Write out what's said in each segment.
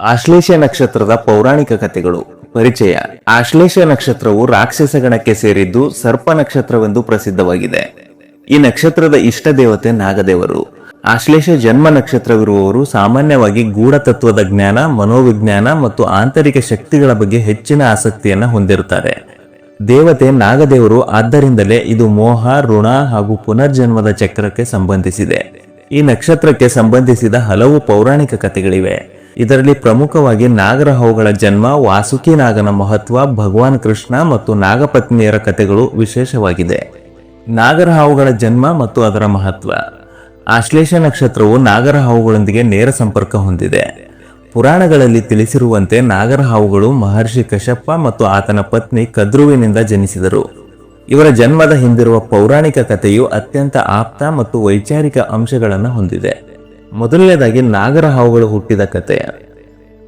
ಆಶ್ಲೇಷ ನಕ್ಷತ್ರದ ಪೌರಾಣಿಕ ಕಥೆಗಳು. ಪರಿಚಯ. ಆಶ್ಲೇಷ ನಕ್ಷತ್ರವು ರಾಕ್ಷಸ ಗಣಕ್ಕೆ ಸೇರಿದ್ದು ಸರ್ಪ ನಕ್ಷತ್ರವೆಂದು ಪ್ರಸಿದ್ಧವಾಗಿದೆ. ಈ ನಕ್ಷತ್ರದ ಇಷ್ಟ ದೇವತೆ ನಾಗದೇವರು. ಆಶ್ಲೇಷ ಜನ್ಮ ನಕ್ಷತ್ರವಿರುವವರು ಸಾಮಾನ್ಯವಾಗಿ ಗೂಢ ತತ್ವದ ಜ್ಞಾನ, ಮನೋವಿಜ್ಞಾನ ಮತ್ತು ಆಂತರಿಕ ಶಕ್ತಿಗಳ ಬಗ್ಗೆ ಹೆಚ್ಚಿನ ಆಸಕ್ತಿಯನ್ನು ಹೊಂದಿರುತ್ತಾರೆ. ದೇವತೆ ನಾಗದೇವರು ಆದ್ದರಿಂದಲೇ ಇದು ಮೋಹ, ಋಣ ಹಾಗೂ ಪುನರ್ಜನ್ಮದ ಚಕ್ರಕ್ಕೆ ಸಂಬಂಧಿಸಿದೆ. ಈ ನಕ್ಷತ್ರಕ್ಕೆ ಸಂಬಂಧಿಸಿದ ಹಲವು ಪೌರಾಣಿಕ ಕಥೆಗಳಿವೆ. ಇದರಲ್ಲಿ ಪ್ರಮುಖವಾಗಿ ನಾಗರಹೋಗಳ ಜನ್ಮ, ವಾಸುಕಿ ನಾಗನ ಮಹತ್ವ, ಭಗವಾನ್ ಕೃಷ್ಣ ಮತ್ತು ನಾಗಪತ್ನಿಯರ ಕಥೆಗಳು ವಿಶೇಷವಾಗಿದೆ. ನಾಗರಹಾವುಗಳ ಜನ್ಮ ಮತ್ತು ಅದರ ಮಹತ್ವ. ಆಶ್ಲೇಷ ನಕ್ಷತ್ರವು ನಾಗರಹಾವುಗಳೊಂದಿಗೆ ನೇರ ಸಂಪರ್ಕ ಹೊಂದಿದೆ. ಪುರಾಣಗಳಲ್ಲಿ ತಿಳಿಸಿರುವಂತೆ ನಾಗರಹಾವುಗಳು ಮಹರ್ಷಿ ಕಶ್ಯಪ ಮತ್ತು ಆತನ ಪತ್ನಿ ಕದ್ರುವಿನಿಂದ ಜನಿಸಿದರು. ಇವರ ಜನ್ಮದ ಹಿಂದಿರುವ ಪೌರಾಣಿಕ ಕಥೆಯು ಅತ್ಯಂತ ಆಪ್ತ ಮತ್ತು ವೈಚಾರಿಕ ಅಂಶಗಳನ್ನು ಹೊಂದಿದೆ. ಮೊದಲನೇದಾಗಿ ನಾಗರಹಾವುಗಳು ಹುಟ್ಟಿದ ಕತೆ.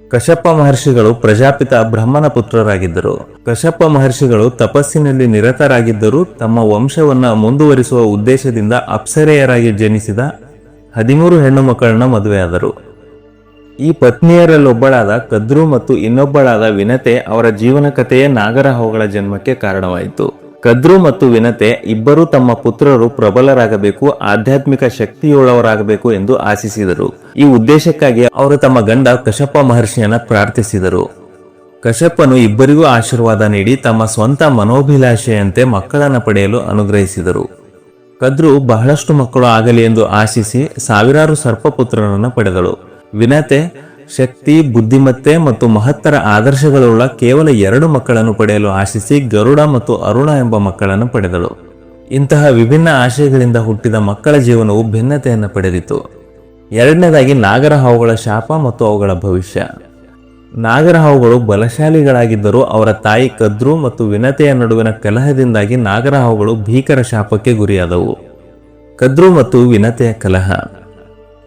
ಕಶ್ಯಪ ಮಹರ್ಷಿಗಳು ಪ್ರಜಾಪಿತ ಬ್ರಹ್ಮನ ಪುತ್ರರಾಗಿದ್ದರು. ಕಶ್ಯಪ ಮಹರ್ಷಿಗಳು ತಪಸ್ಸಿನಲ್ಲಿ ನಿರತರಾಗಿದ್ದರೂ ತಮ್ಮ ವಂಶವನ್ನ ಮುಂದುವರಿಸುವ ಉದ್ದೇಶದಿಂದ ಅಪ್ಸರೆಯರಾಗಿ ಜನಿಸಿದ ಹದಿಮೂರು ಹೆಣ್ಣು ಮಕ್ಕಳನ್ನ ಮದುವೆಯಾದರು. ಈ ಪತ್ನಿಯರಲ್ಲೊಬ್ಬಳಾದ ಕದ್ರು ಮತ್ತು ಇನ್ನೊಬ್ಬಳಾದ ವಿನತೆ ಅವರ ಜೀವನ ಕಥೆಯೇ ನಾಗರಹಾವುಗಳ ಜನ್ಮಕ್ಕೆ ಕಾರಣವಾಯಿತು. ಕದ್ರು ಮತ್ತು ವಿನತೆ ಇಬ್ಬರೂ ತಮ್ಮ ಪುತ್ರರು ಪ್ರಬಲರಾಗಬೇಕು, ಆಧ್ಯಾತ್ಮಿಕ ಶಕ್ತಿಯುಳ್ಳವರಾಗಬೇಕು ಎಂದು ಆಶಿಸಿದರು. ಈ ಉದ್ದೇಶಕ್ಕಾಗಿ ಅವರು ತಮ್ಮ ಗಂಡ ಕಶಪ್ಪ ಮಹರ್ಷಿಯನ್ನ ಪ್ರಾರ್ಥಿಸಿದರು. ಕಶಪ್ಪನು ಇಬ್ಬರಿಗೂ ಆಶೀರ್ವಾದ ನೀಡಿ ತಮ್ಮ ಸ್ವಂತ ಮನೋಭಿಲಾಷೆಯಂತೆ ಮಕ್ಕಳನ್ನು ಪಡೆಯಲು ಅನುಗ್ರಹಿಸಿದರು. ಕದ್ರು ಬಹಳಷ್ಟು ಮಕ್ಕಳು ಆಗಲಿ ಎಂದು ಆಶಿಸಿ ಸಾವಿರಾರು ಸರ್ಪಪುತ್ರರನ್ನು ಪಡೆದಳು. ವಿನತೆ ಶಕ್ತಿ, ಬುದ್ಧಿಮತ್ತೆ ಮತ್ತು ಮಹತ್ತರ ಆದರ್ಶಗಳುಳ್ಳ ಕೇವಲ ಎರಡು ಮಕ್ಕಳನ್ನು ಪಡೆಯಲು ಆಶಿಸಿ ಗರುಡ ಮತ್ತು ಅರುಣ ಎಂಬ ಮಕ್ಕಳನ್ನು ಪಡೆದಳು. ಇಂತಹ ವಿಭಿನ್ನ ಆಶಯಗಳಿಂದ ಹುಟ್ಟಿದ ಮಕ್ಕಳ ಜೀವನವು ಭಿನ್ನತೆಯನ್ನು ಪಡೆದಿತು. ಎರಡನೇದಾಗಿ ನಾಗರಹಾವುಗಳ ಶಾಪ ಮತ್ತು ಅವುಗಳ ಭವಿಷ್ಯ. ನಾಗರಹಾವುಗಳು ಬಲಶಾಲಿಗಳಾಗಿದ್ದರೂ ಅವರ ತಾಯಿ ಕದ್ರು ಮತ್ತು ವಿನತೆಯ ನಡುವಿನ ಕಲಹದಿಂದಾಗಿ ನಾಗರ ಹಾವುಗಳು ಭೀಕರ ಶಾಪಕ್ಕೆ ಗುರಿಯಾದವು. ಕದ್ರು ಮತ್ತು ವಿನತೆಯ ಕಲಹ.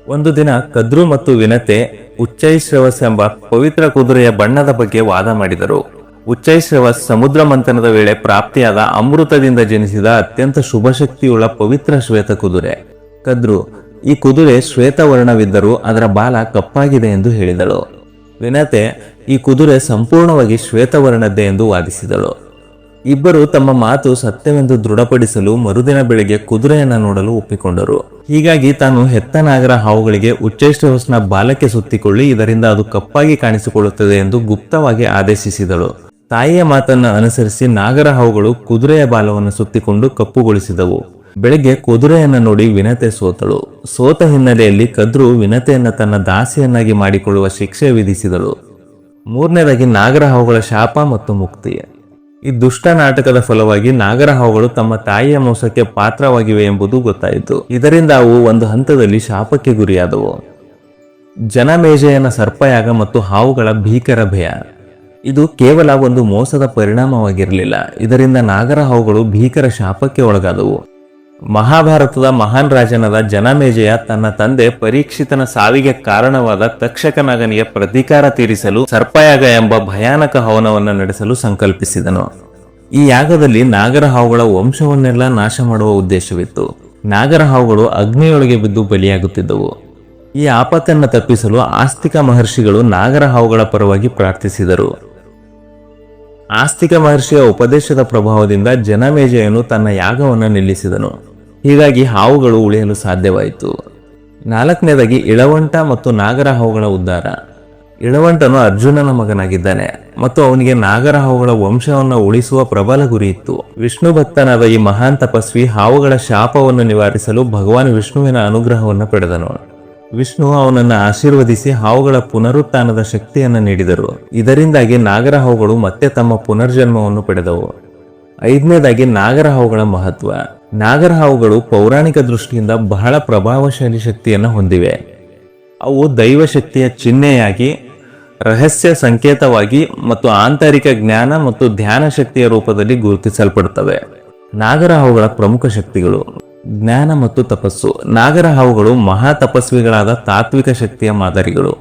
ಒಂದು ದಿನ ಕದ್ರು ಮತ್ತು ವಿನತೆ ಉಚ್ಚೈಶ್ರವಸ್ ಎಂಬ ಪವಿತ್ರ ಕುದುರೆಯ ಬಣ್ಣದ ಬಗ್ಗೆ ವಾದ ಮಾಡಿದರು. ಉಚ್ಚೈಶ್ರವಸ್ ಸಮುದ್ರ ಮಂಥನದ ವೇಳೆ ಪ್ರಾಪ್ತಿಯಾದ ಅಮೃತದಿಂದ ಜನಿಸಿದ ಅತ್ಯಂತ ಶುಭಶಕ್ತಿಯುಳ್ಳ ಪವಿತ್ರ ಶ್ವೇತ ಕುದುರೆ. ಕದ್ರು, ಈ ಕುದುರೆ ಶ್ವೇತವರ್ಣವಿದ್ದರೂ ಅದರ ಬಾಲ ಕಪ್ಪಾಗಿದೆ ಎಂದು ಹೇಳಿದಳು. ವಿನತೆ, ಈ ಕುದುರೆ ಸಂಪೂರ್ಣವಾಗಿ ಶ್ವೇತವರ್ಣದ್ದೇ ಎಂದು ವಾದಿಸಿದಳು. ಇಬ್ಬರು ತಮ್ಮ ಮಾತು ಸತ್ಯವೆಂದು ದೃಢಪಡಿಸಲು ಮರುದಿನ ಬೆಳಿಗ್ಗೆ ಕುದುರೆಯನ್ನು ನೋಡಲು ಒಪ್ಪಿಕೊಂಡರು. ಹೀಗಾಗಿ ತಾನು ಹೆತ್ತ ನಾಗರ ಹಾವುಗಳಿಗೆ ಉಚ್ಚೈಷ್ಟವಸ್ನ ಬಾಲಕ್ಕೆ ಸುತ್ತಿಕೊಳ್ಳಿ, ಇದರಿಂದ ಅದು ಕಪ್ಪಾಗಿ ಕಾಣಿಸಿಕೊಳ್ಳುತ್ತದೆ ಎಂದು ಗುಪ್ತವಾಗಿ ಆದೇಶಿಸಿದಳು. ತಾಯಿಯ ಮಾತನ್ನು ಅನುಸರಿಸಿ ನಾಗರ ಹಾವುಗಳು ಕುದುರೆಯ ಬಾಲವನ್ನು ಸುತ್ತಿಕೊಂಡು ಕಪ್ಪುಗೊಳಿಸಿದವು. ಬೆಳಗ್ಗೆ ಕುದುರೆಯನ್ನ ನೋಡಿ ವಿನತೆ ಸೋತಳು. ಸೋತ ಹಿನ್ನೆಲೆಯಲ್ಲಿ ಕದ್ರು ವಿನತೆಯನ್ನ ತನ್ನ ದಾಸಿಯನ್ನಾಗಿ ಮಾಡಿಕೊಳ್ಳುವ ಶಿಕ್ಷೆ ವಿಧಿಸಿದಳು. ಮೂರನೇದಾಗಿ ನಾಗರ ಹಾವುಗಳ ಶಾಪ ಮತ್ತು ಮುಕ್ತಿ. ಈ ದುಷ್ಟ ನಾಟಕದ ಫಲವಾಗಿ ನಾಗರ ಹಾವುಗಳು ತಮ್ಮ ತಾಯಿಯ ಮೋಸಕ್ಕೆ ಪಾತ್ರವಾಗಿವೆ ಎಂಬುದು ಗೊತ್ತಾಯಿತು. ಇದರಿಂದ ಅವು ಒಂದು ಹಂತದಲ್ಲಿ ಶಾಪಕ್ಕೆ ಗುರಿಯಾದವು. ಜನಮೇಜೆಯನ ಸರ್ಪಯಾಗ ಮತ್ತು ಹಾವುಗಳ ಭೀಕರ ಭಯ. ಇದು ಕೇವಲ ಒಂದು ಮೋಸದ ಪರಿಣಾಮವಾಗಿರಲಿಲ್ಲ. ಇದರಿಂದ ನಾಗರ ಹಾವುಗಳು ಭೀಕರ ಶಾಪಕ್ಕೆ ಒಳಗಾದವು. ಮಹಾಭಾರತದ ಮಹಾನ್ ರಾಜನಾದ ಜನಮೇಜಯ ತನ್ನ ತಂದೆ ಪರೀಕ್ಷಿತನ ಸಾವಿಗೆ ಕಾರಣವಾದ ತಕ್ಷಕನಗನಿಗೆ ಪ್ರತೀಕಾರ ತೀರಿಸಲು ಸರ್ಪಯಾಗ ಎಂಬ ಭಯಾನಕ ಹವನವನ್ನು ನಡೆಸಲು ಸಂಕಲ್ಪಿಸಿದನು. ಈ ಯಾಗದಲ್ಲಿ ನಾಗರ ಹಾವುಗಳ ವಂಶವನ್ನೆಲ್ಲ ನಾಶ ಮಾಡುವ ಉದ್ದೇಶವಿತ್ತು. ನಾಗರ ಹಾವುಗಳು ಅಗ್ನಿಯೊಳಗೆ ಬಿದ್ದು ಬಲಿಯಾಗುತ್ತಿದ್ದವು. ಈ ಆಪತ್ತನ್ನು ತಪ್ಪಿಸಲು ಆಸ್ತಿಕ ಮಹರ್ಷಿಗಳು ನಾಗರ ಹಾವುಗಳ ಪರವಾಗಿ ಪ್ರಾರ್ಥಿಸಿದರು. ಆಸ್ತಿಕ ಮಹರ್ಷಿಯ ಉಪದೇಶದ ಪ್ರಭಾವದಿಂದ ಜನಮೇಜಯನು ತನ್ನ ಯಾಗವನ್ನು ನಿಲ್ಲಿಸಿದನು. ಹೀಗಾಗಿ ಹಾವುಗಳು ಉಳಿಯಲು ಸಾಧ್ಯವಾಯಿತು. ನಾಲ್ಕನೇದಾಗಿ ಇಳವಂಟ ಮತ್ತು ನಾಗರ ಹಾವುಗಳ ಉದ್ಧಾರ. ಇಳವಂಟನು ಅರ್ಜುನನ ಮಗನಾಗಿದ್ದಾನೆ ಮತ್ತು ಅವನಿಗೆ ನಾಗರ ಹಾವುಗಳ ವಂಶವನ್ನು ಉಳಿಸುವ ಪ್ರಬಲ ಗುರಿ ಇತ್ತು. ವಿಷ್ಣು ಭಕ್ತನಾದ ಈ ಮಹಾನ್ ತಪಸ್ವಿ ಹಾವುಗಳ ಶಾಪವನ್ನು ನಿವಾರಿಸಲು ಭಗವಾನ್ ವಿಷ್ಣುವಿನ ಅನುಗ್ರಹವನ್ನು ಪಡೆದನು. ವಿಷ್ಣು ಅವನನ್ನು ಆಶೀರ್ವದಿಸಿ ಹಾವುಗಳ ಪುನರುತ್ಥಾನದ ಶಕ್ತಿಯನ್ನು ನೀಡಿದರು. ಇದರಿಂದಾಗಿ ನಾಗರ ಹಾವುಗಳು ಮತ್ತೆ ತಮ್ಮ ಪುನರ್ಜನ್ಮವನ್ನು ಪಡೆದವು. ಐದನೇದಾಗಿ ನಾಗರ ಹಾವುಗಳ ಮಹತ್ವ. ನಾಗರ ಹಾವುಗಳು ಪೌರಾಣಿಕ ದೃಷ್ಟಿಯಿಂದ ಬಹಳ ಪ್ರಭಾವಶಾಲಿ ಶಕ್ತಿಯನ್ನು ಹೊಂದಿವೆ. ಅವು ದೈವಶಕ್ತಿಯ ಚಿಹ್ನೆಯಾಗಿ, ರಹಸ್ಯ ಸಂಕೇತವಾಗಿ ಮತ್ತು ಆಂತರಿಕ ಜ್ಞಾನ ಮತ್ತು ಧ್ಯಾನ ಶಕ್ತಿಯ ರೂಪದಲ್ಲಿ ಗುರುತಿಸಲ್ಪಡುತ್ತವೆ. ನಾಗರ ಹಾವುಗಳ ಪ್ರಮುಖ ಶಕ್ತಿಗಳು ಜ್ಞಾನ ಮತ್ತು ತಪಸ್ಸು. ನಾಗರ ಹಾವುಗಳು ಮಹಾ ತಪಸ್ವಿಗಳಾದ ತಾತ್ವಿಕ ಶಕ್ತಿಯ ಮಾದರಿಗಳು.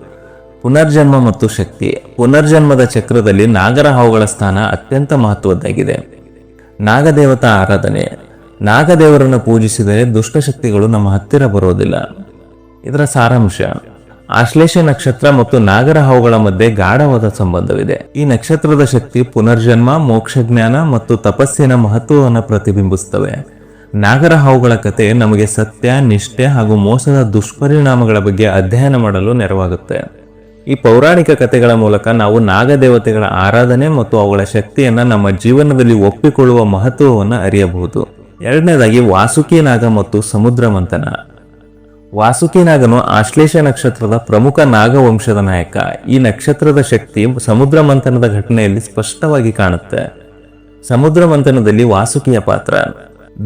ಪುನರ್ಜನ್ಮ ಮತ್ತು ಶಕ್ತಿ. ಪುನರ್ಜನ್ಮದ ಚಕ್ರದಲ್ಲಿ ನಾಗರ ಹಾವುಗಳ ಸ್ಥಾನ ಅತ್ಯಂತ ಮಹತ್ವದ್ದಾಗಿದೆ. ನಾಗದೇವತಾ ಆರಾಧನೆ. ನಾಗದೇವರನ್ನು ಪೂಜಿಸಿದರೆ ದುಷ್ಟಶಕ್ತಿಗಳು ನಮ್ಮ ಹತ್ತಿರ ಬರೋದಿಲ್ಲ. ಇದರ ಸಾರಾಂಶ, ಆಶ್ಲೇಷ ನಕ್ಷತ್ರ ಮತ್ತು ನಾಗರ ಹಾವುಗಳ ಮಧ್ಯೆ ಗಾಢವಾದ ಸಂಬಂಧವಿದೆ. ಈ ನಕ್ಷತ್ರದ ಶಕ್ತಿ ಪುನರ್ಜನ್ಮ ಮೋಕ್ಷಜ್ಞಾನ ಮತ್ತು ತಪಸ್ಸಿನ ಮಹತ್ವವನ್ನು ಪ್ರತಿಬಿಂಬಿಸುತ್ತವೆ. ನಾಗರ ಹಾವುಗಳ ಕತೆ ನಮಗೆ ಸತ್ಯ, ನಿಷ್ಠೆ ಹಾಗೂ ಮೋಸದ ದುಷ್ಪರಿಣಾಮಗಳ ಬಗ್ಗೆ ಅಧ್ಯಯನ ಮಾಡಲು ನೆರವಾಗುತ್ತೆ. ಈ ಪೌರಾಣಿಕ ಕಥೆಗಳ ಮೂಲಕ ನಾವು ನಾಗದೇವತೆಗಳ ಆರಾಧನೆ ಮತ್ತು ಅವುಗಳ ಶಕ್ತಿಯನ್ನು ನಮ್ಮ ಜೀವನದಲ್ಲಿ ಒಪ್ಪಿಕೊಳ್ಳುವ ಮಹತ್ವವನ್ನು ಅರಿಯಬಹುದು. ಎರಡನೇದಾಗಿ ವಾಸುಕಿ ನಾಗ ಮತ್ತು ಸಮುದ್ರ ಮಂಥನ. ವಾಸುಕಿ ನಾಗನು ಆಶ್ಲೇಷ ನಕ್ಷತ್ರದ ಪ್ರಮುಖ ನಾಗವಂಶದ ನಾಯಕ. ಈ ನಕ್ಷತ್ರದ ಶಕ್ತಿ ಸಮುದ್ರ ಮಂಥನದ ಘಟನೆಯಲ್ಲಿ ಸ್ಪಷ್ಟವಾಗಿ ಕಾಣುತ್ತೆ. ಸಮುದ್ರ ಮಂಥನದಲ್ಲಿ ವಾಸುಕಿಯ ಪಾತ್ರ.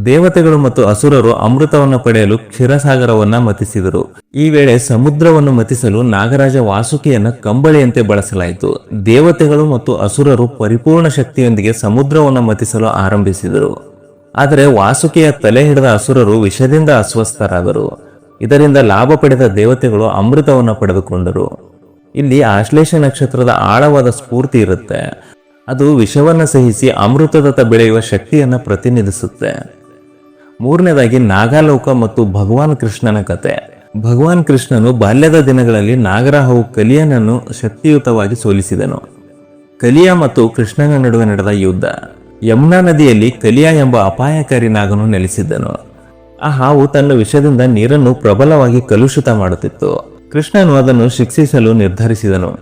ದೇವತೆಗಳು ಮತ್ತು ಅಸುರರು ಅಮೃತವನ್ನು ಪಡೆಯಲು ಕ್ಷೀರಸಾಗರವನ್ನ ಮತಿಸಿದರು. ಈ ವೇಳೆ ಸಮುದ್ರವನ್ನು ಮತಿಸಲು ನಾಗರಾಜ ವಾಸುಕಿಯನ್ನ ಕಂಬಳಿಯಂತೆ ಬಳಸಲಾಯಿತು. ದೇವತೆಗಳು ಮತ್ತು ಅಸುರರು ಪರಿಪೂರ್ಣ ಶಕ್ತಿಯೊಂದಿಗೆ ಸಮುದ್ರವನ್ನು ಮತಿಸಲು ಆರಂಭಿಸಿದರು. ಆದರೆ ವಾಸುಕಿಯ ತಲೆ ಹಿಡಿದ ಅಸುರರು ವಿಷದಿಂದ ಅಸ್ವಸ್ಥರಾದರು. ಇದರಿಂದ ಲಾಭ ಪಡೆದ ದೇವತೆಗಳು ಅಮೃತವನ್ನು ಪಡೆದುಕೊಂಡರು. ಇಲ್ಲಿ ಆಶ್ಲೇಷ ನಕ್ಷತ್ರದ ಆಳವಾದ ಸ್ಫೂರ್ತಿ ಇರುತ್ತೆ. ಅದು ವಿಷವನ್ನು ಸಹಿಸಿ ಅಮೃತದತ್ತ ಬೆಳೆಯುವ ಶಕ್ತಿಯನ್ನು ಪ್ರತಿನಿಧಿಸುತ್ತೆ. ಮೂರನೇದಾಗಿ ನಾಗಾಲೋಕ ಮತ್ತು ಭಗವಾನ್ ಕೃಷ್ಣನ ಕತೆ. ಭಗವಾನ್ ಕೃಷ್ಣನು ಬಾಲ್ಯದ ದಿನಗಳಲ್ಲಿ ನಾಗರಾಹವು ಕಲಿಯನನ್ನು ಶಕ್ತಿಯುತವಾಗಿ ಸೋಲಿಸಿದನು. ಕಲಿಯ ಮತ್ತು ಕೃಷ್ಣನ ನಡುವೆ ನಡೆದ ಯುದ್ಧ. ಯಮುನಾ ನದಿಯಲ್ಲಿ ಕಲಿಯಾ ಎಂಬ ಅಪಾಯಕಾರಿ ನಾಗನು ನೆಲೆಸಿದ್ದನು. ಆ ಹಾವು ತನ್ನ ವಿಷದಿಂದ ನೀರನ್ನು ಪ್ರಬಲವಾಗಿ ಕಲುಷಿತ ಮಾಡುತ್ತಿತ್ತು. ಕೃಷ್ಣನು ಅದನ್ನು ಶಿಕ್ಷಿಸಲು ನಿರ್ಧರಿಸಿದನು.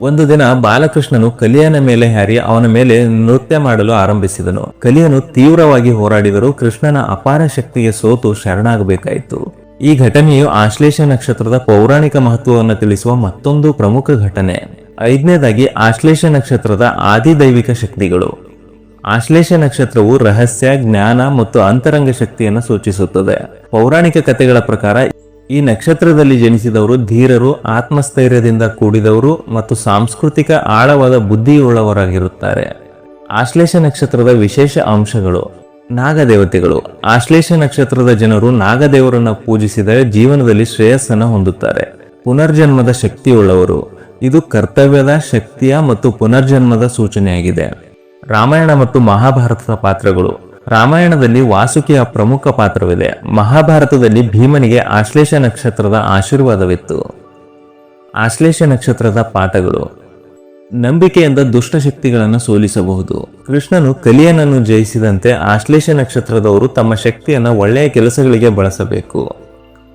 ಒಂದು ದಿನ ಬಾಲಕೃಷ್ಣನು ಕಲಿಯನ ಮೇಲೆ ಹಾರಿ ಅವನ ಮೇಲೆ ನೃತ್ಯ ಮಾಡಲು ಆರಂಭಿಸಿದನು. ಕಲಿಯನು ತೀವ್ರವಾಗಿ ಹೋರಾಡಿದರೂ ಕೃಷ್ಣನ ಅಪಾರ ಶಕ್ತಿಗೆ ಸೋತು ಶರಣಾಗಬೇಕಾಯಿತು. ಈ ಘಟನೆಯು ಆಶ್ಲೇಷ ನಕ್ಷತ್ರದ ಪೌರಾಣಿಕ ಮಹತ್ವವನ್ನು ತಿಳಿಸುವ ಮತ್ತೊಂದು ಪ್ರಮುಖ ಘಟನೆ. ಐದನೇದಾಗಿ ಆಶ್ಲೇಷ ನಕ್ಷತ್ರದ ಆದಿದೈವಿಕ ಶಕ್ತಿಗಳು. ಆಶ್ಲೇಷ ನಕ್ಷತ್ರವು ರಹಸ್ಯ, ಜ್ಞಾನ ಮತ್ತು ಅಂತರಂಗ ಶಕ್ತಿಯನ್ನು ಸೂಚಿಸುತ್ತದೆ. ಪೌರಾಣಿಕ ಕಥೆಗಳ ಪ್ರಕಾರ, ಈ ನಕ್ಷತ್ರದಲ್ಲಿ ಜನಿಸಿದವರು ಧೀರರು, ಆತ್ಮಸ್ಥೈರ್ಯದಿಂದ ಕೂಡಿದವರು ಮತ್ತು ಸಾಂಸ್ಕೃತಿಕ ಆಳವಾದ ಬುದ್ಧಿಯುಳ್ಳವರಾಗಿರುತ್ತಾರೆ. ಆಶ್ಲೇಷ ನಕ್ಷತ್ರದ ವಿಶೇಷ ಅಂಶಗಳು. ನಾಗದೇವತೆಗಳು. ಆಶ್ಲೇಷ ನಕ್ಷತ್ರದ ಜನರು ನಾಗದೇವರನ್ನು ಪೂಜಿಸಿದರೆ ಜೀವನದಲ್ಲಿ ಶ್ರೇಯಸ್ಸನ್ನು ಹೊಂದುತ್ತಾರೆ. ಪುನರ್ಜನ್ಮದ ಶಕ್ತಿಯುಳ್ಳವರು. ಇದು ಕರ್ತವ್ಯದ, ಶಕ್ತಿಯ ಮತ್ತು ಪುನರ್ಜನ್ಮದ ಸೂಚನೆಯಾಗಿದೆ. ರಾಮಾಯಣ ಮತ್ತು ಮಹಾಭಾರತದ ಪಾತ್ರಗಳು. ರಾಮಾಯಣದಲ್ಲಿ ವಾಸುಕಿಯ ಪ್ರಮುಖ ಪಾತ್ರವಿದೆ. ಮಹಾಭಾರತದಲ್ಲಿ ಭೀಮನಿಗೆ ಆಶ್ಲೇಷ ನಕ್ಷತ್ರದ ಆಶೀರ್ವಾದವಿತ್ತು. ಆಶ್ಲೇಷ ನಕ್ಷತ್ರದ ಪಾಠಗಳು. ನಂಬಿಕೆಯಿಂದ ದುಷ್ಟಶಕ್ತಿಗಳನ್ನು ಸೋಲಿಸಬಹುದು. ಕೃಷ್ಣನು ಕಲಿಯನನ್ನು ಜಯಿಸಿದಂತೆ ಆಶ್ಲೇಷ ನಕ್ಷತ್ರದವರು ತಮ್ಮ ಶಕ್ತಿಯನ್ನು ಒಳ್ಳೆಯ ಕೆಲಸಗಳಿಗೆ ಬಳಸಬೇಕು.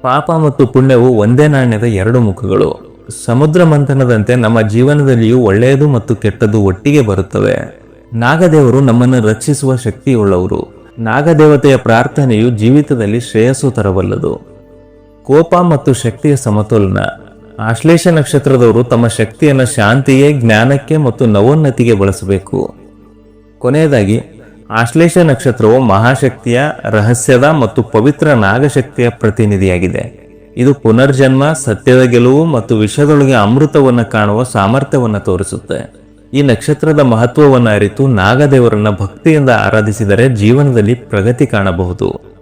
ಪಾಪ ಮತ್ತು ಪುಣ್ಯವು ಒಂದೇ ನಾಣ್ಯದ ಎರಡು ಮುಖಗಳು. ಸಮುದ್ರ ಮಂಥನದಂತೆ ನಮ್ಮ ಜೀವನದಲ್ಲಿಯೂ ಒಳ್ಳೆಯದು ಮತ್ತು ಕೆಟ್ಟದ್ದು ಒಟ್ಟಿಗೆ ಬರುತ್ತವೆ ನಾಗದೇವರು ನಮ್ಮನ್ನು ರಕ್ಷಿಸುವ ಶಕ್ತಿಯುಳ್ಳವರು. ನಾಗದೇವತೆಯ ಪ್ರಾರ್ಥನೆಯು ಜೀವಿತದಲ್ಲಿ ಶ್ರೇಯಸ್ಸು ತರಬಲ್ಲದು. ಕೋಪ ಮತ್ತು ಶಕ್ತಿಯ ಸಮತೋಲನ. ಆಶ್ಲೇಷ ನಕ್ಷತ್ರದವರು ತಮ್ಮ ಶಕ್ತಿಯನ್ನು ಶಾಂತಿಯೇ, ಜ್ಞಾನಕ್ಕೆ ಮತ್ತು ನವೋನ್ನತಿಗೆ ಬಳಸಬೇಕು. ಕೊನೆಯದಾಗಿ, ಆಶ್ಲೇಷ ನಕ್ಷತ್ರವು ಮಹಾಶಕ್ತಿಯ, ರಹಸ್ಯದ ಮತ್ತು ಪವಿತ್ರ ನಾಗಶಕ್ತಿಯ ಪ್ರತಿನಿಧಿಯಾಗಿದೆ. ಇದು ಪುನರ್ಜನ್ಮ, ಸತ್ಯದ ಗೆಲುವು ಮತ್ತು ವಿಷದೊಳಗೆ ಅಮೃತವನ್ನು ಕಾಣುವ ಸಾಮರ್ಥ್ಯವನ್ನು ತೋರಿಸುತ್ತೆ. ಈ ನಕ್ಷತ್ರದ ಮಹತ್ವವನ್ನು ಅರಿತು ನಾಗದೇವರನ್ನ ಭಕ್ತಿಯಿಂದ ಆರಾಧಿಸಿದರೆ ಜೀವನದಲ್ಲಿ ಪ್ರಗತಿ ಕಾಣಬಹುದು.